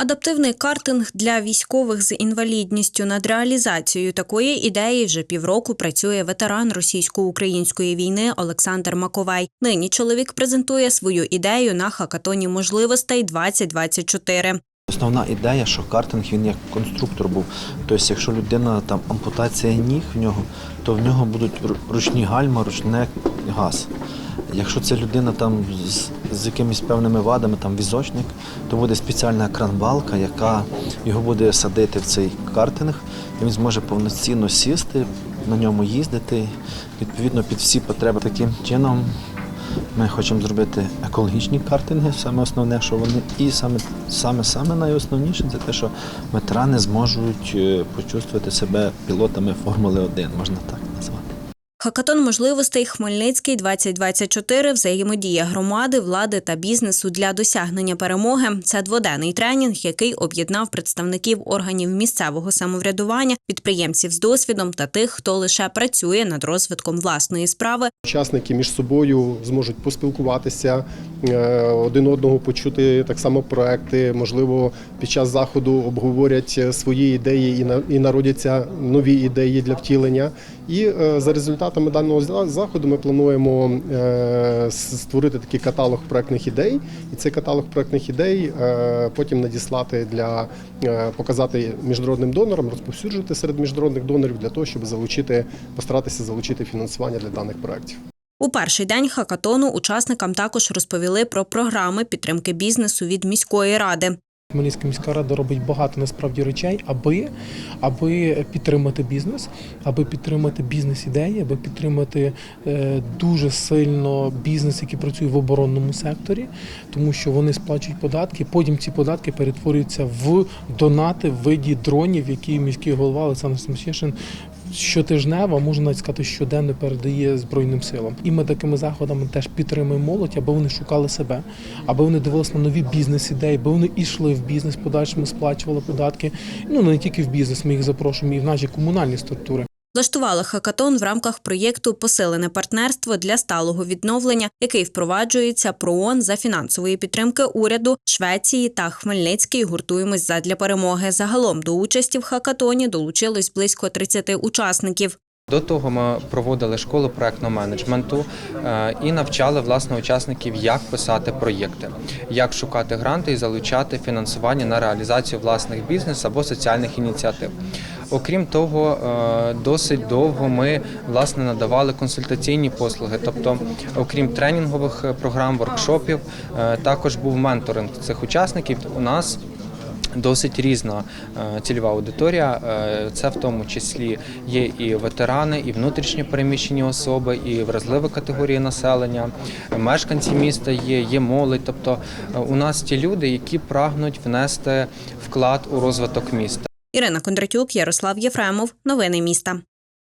Адаптивний картинг для військових з інвалідністю над реалізацією такої ідеї вже півроку працює ветеран російсько-української війни Олександр Маковай. Нині чоловік презентує свою ідею на хакатоні можливостей 2024. Основна ідея, що картинг він як конструктор був. Тобто, якщо людина там ампутація ніг в нього, то в нього будуть ручні гальма, ручне газ. Якщо це людина там з, з якимись певними вадами, там візочник, то буде спеціальна кранбалка, яка його буде садити в цей картинг, і він зможе повноцінно сісти, на ньому їздити, відповідно під всі потреби. Таким чином ми хочемо зробити екологічні картинги, саме основне, що вони і саме саме саме найосновніше це те, що ветерани зможуть е, почувствувати себе пілотами Формули 1, можна так назвати. Хакатон можливостей Хмельницький 2024 взаємодія громади, влади та бізнесу для досягнення перемоги. Це дводенний тренінг, який об'єднав представників органів місцевого самоврядування, підприємців з досвідом та тих, хто лише працює над розвитком власної справи. Учасники між собою зможуть поспілкуватися, е, один одного почути так само проекти. Можливо, під час заходу обговорять свої ідеї і на- і народяться нові ідеї для втілення. І е, за результатами даного заходу ми плануємо е, створити такий каталог проектних ідей. І цей каталог проектних ідей е, потім надіслати для е, показати міжнародним донорам, розповсюджувати серед міжнародних донорів для того, щоб залучити, постаратися залучити фінансування для даних проєктів. У перший день хакатону учасникам також розповіли про програми підтримки бізнесу від міської ради. Хмельницька міська рада робить багато насправді речей, аби, аби підтримати бізнес, аби підтримати бізнес-ідеї, аби підтримати е, дуже сильно бізнес, який працює в оборонному секторі, тому що вони сплачують податки. Потім ці податки перетворюються в донати в виді дронів, які міський голова Олександр Смощишин щотижнево, можна навіть сказати, щоденно передає Збройним силам. І ми такими заходами теж підтримуємо молодь, аби вони шукали себе, аби вони дивилися на нові бізнес-ідеї, аби вони йшли в бізнес, подальшому сплачували податки. Ну не тільки в бізнес, ми їх запрошуємо і в наші комунальні структури. Влаштували хакатон в рамках проєкту Посилене партнерство для сталого відновлення, який впроваджується ПРООН за фінансової підтримки уряду Швеції та Хмельницький. Гуртуємось задля перемоги. Загалом до участі в хакатоні долучилось близько 30 учасників. До того ми проводили школу проектного менеджменту е, і навчали власне учасників, як писати проєкти, як шукати гранти і залучати фінансування на реалізацію власних бізнес або соціальних ініціатив. Окрім того, е, досить довго ми власне надавали консультаційні послуги. Тобто, окрім тренінгових е, програм, воркшопів, також був менторинг цих учасників. У нас Досить різна е, цільова аудиторія. Е, Це в тому числі є і ветерани, і внутрішньо переміщені особи, і вразливі категорії населення, мешканці міста є, є молодь. Тобто е, у нас ті люди, які прагнуть внести вклад у розвиток міста. Ірина Кондратюк, Ярослав Єфремов. Новини міста.